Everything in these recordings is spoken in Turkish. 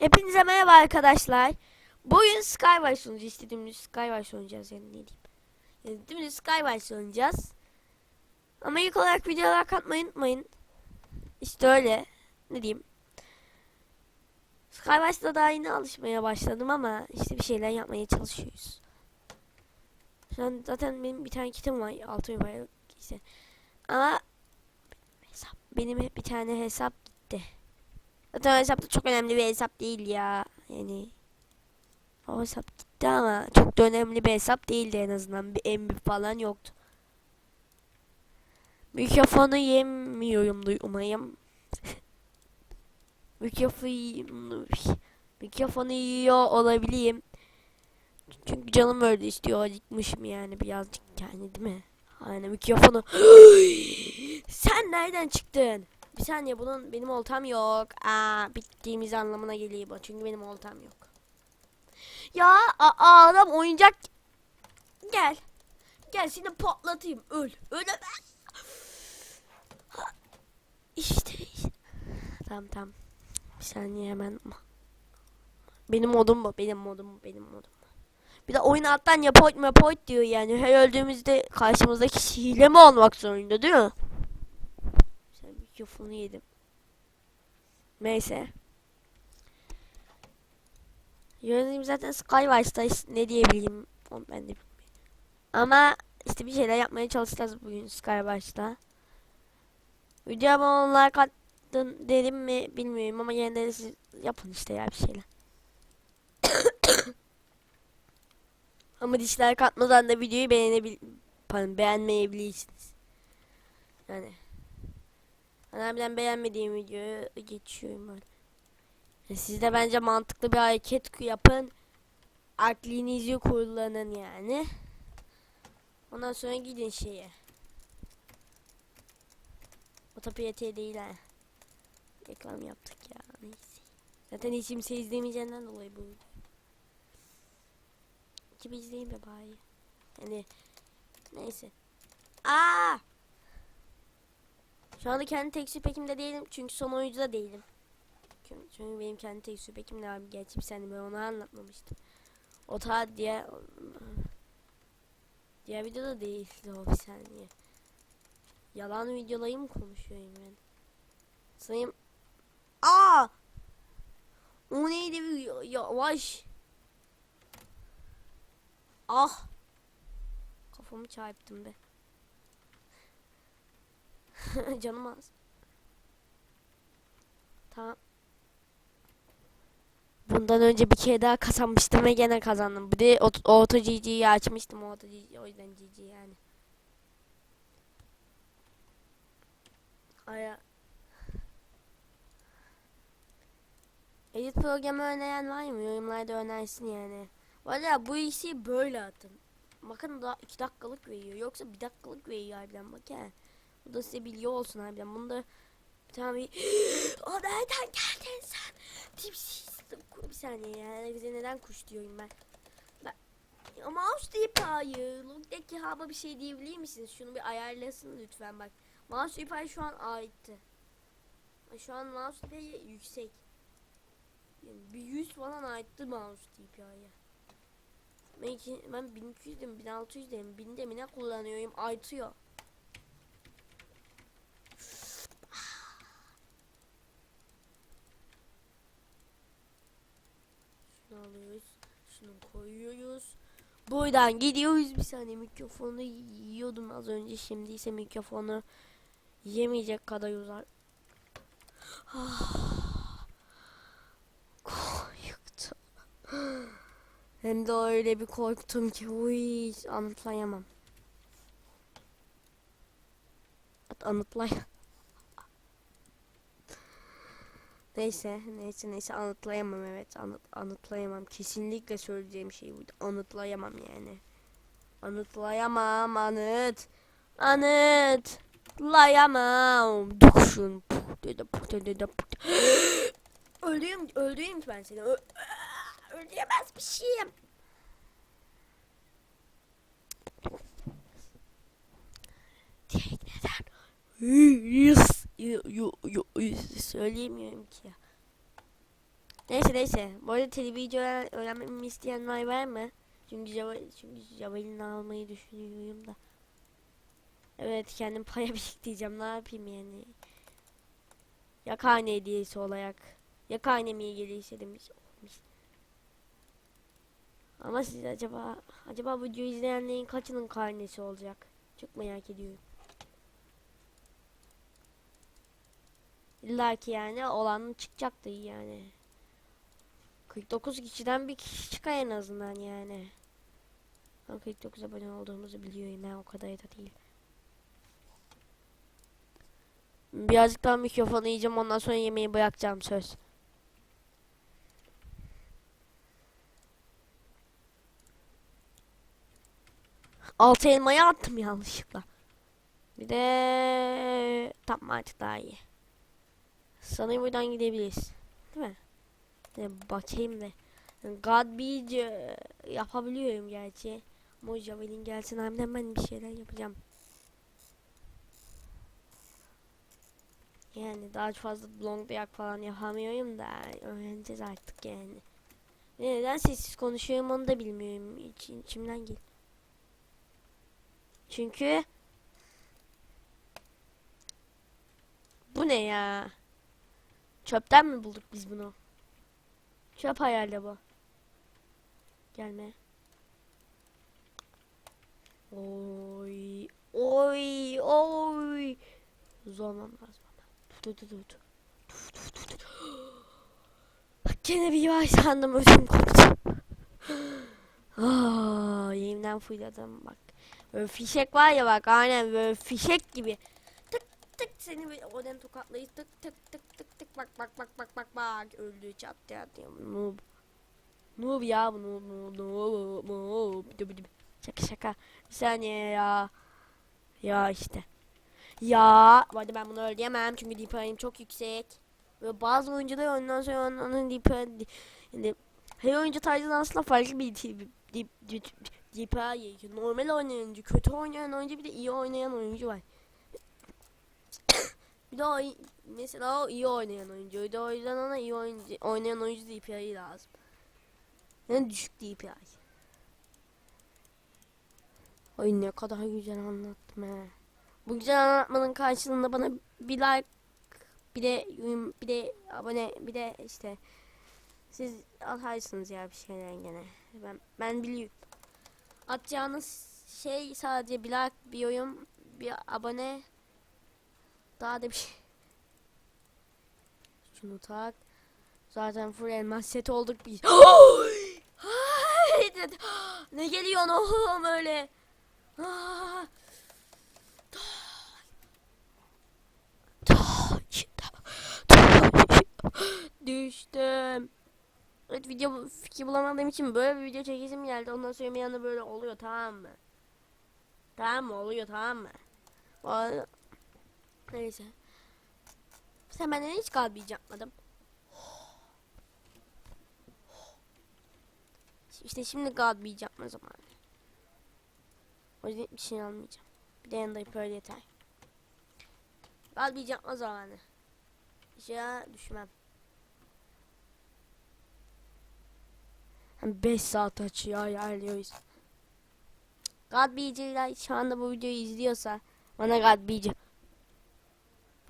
Hepinize merhaba arkadaşlar. Bugün Skywars oynayacağız. İşte dümdüz Skywars oynayacağız yani ne diyeyim. Yani dümdüz Skywars oynayacağız. Ama ilk olarak videolar katmayı unutmayın. İşte öyle. Ne diyeyim. Skywars'ta daha yeni alışmaya başladım ama işte bir şeyler yapmaya çalışıyoruz. Şu an zaten benim bir tane kitim var. Altı var işte. Ama hesap, benim bir tane hesap gitti. Zaten o hesap da çok önemli bir hesap değil ya. Yani o hesap gitti ama çok da önemli bir hesap değildi en azından. Bir emri falan yoktu. Mikrofonu yemiyorumdur umarım. Mikrofonu mikrofonu yiyor olabilirim. Çünkü canım öyle istiyor. Acıkmışım yani birazcık yani değil mi? Aynen mikrofonu. Sen nereden çıktın? Bir saniye bunun benim oltam yok. Aa bittiğimiz anlamına geliyor bu. Çünkü benim oltam yok. Ya adam oyuncak. Gel. Gel seni patlatayım. Öl. Ölemez. Ha, İşte. Tamam tamam. Bir saniye hemen. Benim modum bu. Benim modum bu. Benim modum bu. Bir de oyun alttan yapot mapot diyor yani. Her öldüğümüzde karşımızdaki hile mi olmak zorunda değil mi? Mikrofonu yedim. Neyse. Yönetim zaten Skywars'ta ne diyebileyim onu ben de bilmiyorum. Ama işte bir şeyler yapmaya çalışacağız bugün Skywars'ta. Videoma like attın dedim mi bilmiyorum ama yine siz yapın işte ya bir şeyler. ama dişler katmadan da videoyu beğenebil pardon, beğenmeyebilirsiniz. Yani Harbiden beğenmediğim videoyu geçiyorum ben. E, Siz de bence mantıklı bir hareket yapın. Aklınızı kullanın yani. Ondan sonra gidin şeye. Otopiyateye değil ha. Reklam yaptık ya. Neyse. Zaten hiç kimse izlemeyeceğinden dolayı bu video. Kim izleyeyim be bari. Yani neyse. Aa! Şu anda kendi tek pekimde değilim çünkü son oyuncuda değilim. Çünkü, benim kendi tek pekimde var. Gerçi bir saniye ben onu anlatmamıştım. O ta diğer diğer videoda değildi o bir saniye. Yalan videolayı mı konuşuyorum ben? Sayım. Aa! O neydi bir yavaş. Ah! Kafamı çarptım be. Canım az. Tamam. Bundan önce bir kere daha kazanmıştım ve gene kazandım. Bir de Auto GG'yi açmıştım Auto GG o yüzden GG yani. Aya. Edit programı öneyen var mı? Yorumlarda önersin yani. Valla bu işi böyle atın. Bakın daha 2 dakikalık veriyor. Yoksa 1 dakikalık veriyor harbiden bak he. Bu da size bilgi olsun harbiden. Bunu da bir tane bir... o nereden geldin sen? Tipsiz. Bir saniye ya. Bize neden kuş diyorum ben. ben... Ya mouse deyip hayır. Log'daki haba bir şey diyebilir misiniz? Şunu bir ayarlasın lütfen bak. Mouse ipay şu an aitti. Şu an mouse ipay yüksek. Yani bir 100 falan aitti mouse ipaya. Ben, iki, ben 1200'dem, 1600'dem, 1000'de mi ne kullanıyorum? Artıyor. Şunu alıyoruz. Şunu koyuyoruz. Buradan gidiyoruz. Bir saniye mikrofonu yiyordum az önce. Şimdi ise mikrofonu yemeyecek kadar uzar. Korktum. Hem de öyle bir korktum ki uy anlatlayamam. Anlatlay. Neyse, neyse, neyse anlatlayamam evet. Anlat, anlatlayamam. Kesinlikle söyleyeceğim şey buydu. Anlatlayamam yani. Anlatlayamam, anıt. Anıtlayamam. Dukşun. Dedi, dedi, Öldüğüm, öldüğüm ben seni. Ö öldüremez bir şeyim. Direkt neden? Söyleyemiyorum ki. Neyse neyse. Bu arada televizyon öğren öğrenmemi isteyen var, mı? Çünkü Java, çünkü Javelin almayı düşünüyorum da. Evet kendim paya biriktireceğim ne yapayım yani. Yakhane hediyesi olarak. Yakhane mi gelirse demiş. olmuş. Ama siz acaba acaba bu videoyu izleyenlerin kaçının karnesi olacak? Çok merak ediyorum. İlla ki yani olan çıkacaktı yani. 49 kişiden bir kişi çıkar en azından yani. Ben 49 abone olduğumuzu biliyorum ben o kadar da değil. Birazcık daha mikrofonu yiyeceğim ondan sonra yemeği bırakacağım söz. Altı elmayı attım yanlışlıkla. Bir de tamam artık daha iyi. Sanırım buradan gidebiliriz. Değil mi? De bakayım da. God Beach yapabiliyorum gerçi. Ama gelsin harbiden ben bir şeyler yapacağım. Yani daha fazla long dayak falan yapamıyorum da öğreneceğiz artık yani. Neden sessiz konuşuyorum onu da bilmiyorum. İç, içimden gel. Çünkü bu ne ya? Çöpten mi bulduk biz bunu? Çöp hayali bu. Gelme. Oy. Oy. Oy. Zorlamam lazım ama. Dur dur dur. Bak gene bir var sandım ödüm koptu. Aa, yerimden fırladım bak. Böyle fişek var ya bak aynen böyle fişek gibi. Tık tık seni oradan tokatlayıp tık tık tık bak bak bak bak bak bak öldü çattı çattı noob. Noob ya bu noob noob noob noob. Şaka şaka. Bir saniye ya. Ya işte. Ya. Bu arada ben bunu öldüremem çünkü DPI'm çok yüksek. Ve bazı oyuncular ondan sonra onun DPI yani her oyuncu tarzından aslında farklı bir DPI normal oynayan oyuncu, kötü oynayan oyuncu bir de iyi oynayan oyuncu var. Bir de o, mesela o iyi oynayan oyuncu. O yüzden ona iyi oyuncu, oynayan oyuncu DPI lazım. Yani düşük DPI. Ay ne kadar güzel anlattım he. Bu güzel anlatmanın karşılığında bana bir like bir de yorum, bir de abone bir de işte siz atarsınız ya bir şeyler gene. Ben ben biliyorum. Atacağınız şey sadece bir like, bir yorum, bir abone daha da bir şey. Şunu tak. Zaten full elmas set olduk biz. ne geliyor oğlum öyle? Ah. Düştüm. Evet video fikir bulamadığım için böyle bir video çekesim geldi. Ondan sonra bir anda böyle oluyor tamam mı? Tamam mı? Oluyor tamam mı? Neyse. Sen benden hiç kalbi yapmadım. İşte şimdi kalbi yapma zamanı. O yüzden bir şey almayacağım. Bir de yanında böyle yeter. Kalbi yapma zamanı. İşe düşmem. 5 saat açıyor ayarlıyoruz. God BC'ler şu anda bu videoyu izliyorsa bana God BC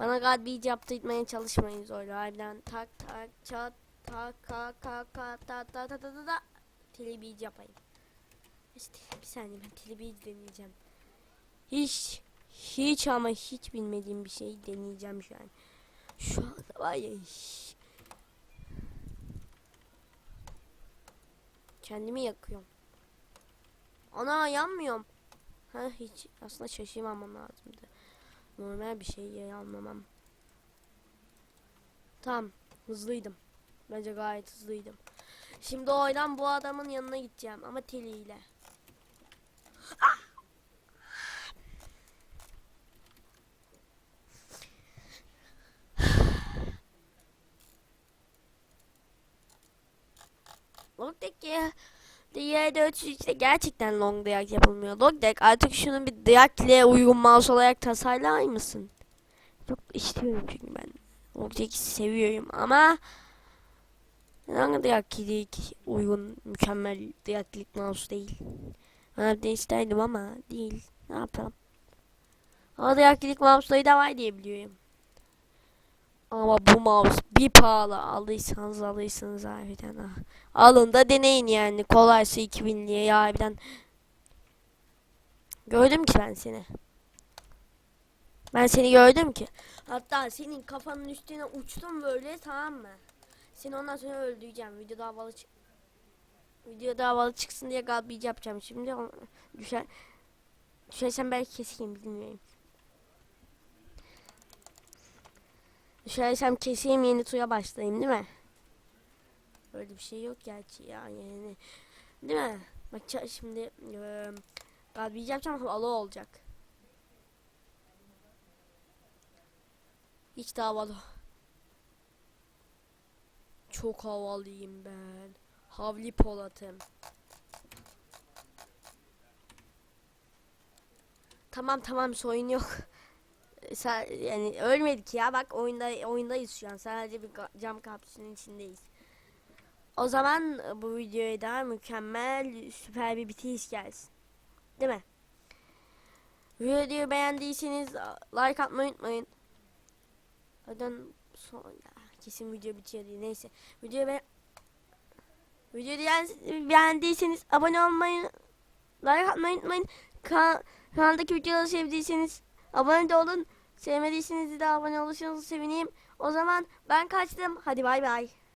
bana God BC yaptırmaya çalışmayın zorla. Harbiden tak tak çat tak ka ka ka ta ta ta ta ta ta telebici yapayım. İşte bir saniye ben telebici deneyeceğim. Hiç hiç ama hiç bilmediğim bir şey deneyeceğim şu an. Şu anda var ya. Kendimi yakıyorum. Ana yanmıyorum. Ha hiç aslında şaşırmamam lazımdı. Normal bir şey almamam. Tamam hızlıydım. Bence gayet hızlıydım. Şimdi oydan bu adamın yanına gideceğim ama teliyle. Logdeck Diğer 403'te gerçekten long dayak yapılmıyor. Logdeck artık şunun bir dayak ile uygun mouse olarak tasarlar mısın? Çok istiyorum çünkü ben. Logdeck'i seviyorum ama Neden diyaklik uygun, mükemmel diyaklik mouse değil? Ben de isterdim ama değil. Ne yapalım? Ama diyaklik mouse'ları da var diye biliyorum. Ama bu mouse bir pahalı. Alırsanız alırsınız harbiden ha. Alın da deneyin yani. Kolaysa 2000'liye ya harbiden. Gördüm ki ben seni. Ben seni gördüm ki. Hatta senin kafanın üstüne uçtum böyle tamam mı? Seni ondan sonra öldüreceğim. Videoda havalı çık Videoda havalı çıksın diye galbiyeci yapacağım şimdi. Düşer Düşersem belki keseyim bilmiyorum. Düşersem keseyim yeni tuya başlayayım değil mi? Öyle bir şey yok gerçi ya yani. Değil mi? Bak şimdi eee galbiyeci yapacağım havalı olacak. Hiç de havalı. Çok havalıyım ben. Havli Polat'ım. Tamam tamam sorun yok. Yani ölmedik ya bak oyunda oyundayız şu an. Sadece bir cam kapsülün içindeyiz. O zaman bu videoya da mükemmel süper bir bitiriş gelsin. Değil mi? Videoyu beğendiyseniz like atmayı unutmayın. Zaten son kesin video bitiyor diye neyse. Videoyu be Videoyu beğen- beğendiyseniz abone olmayı, like atmayı unutmayın. Ka kanaldaki videoları sevdiyseniz abone de olun. Sevmediyseniz de abone olursanız sevineyim. O zaman ben kaçtım. Hadi bay bay.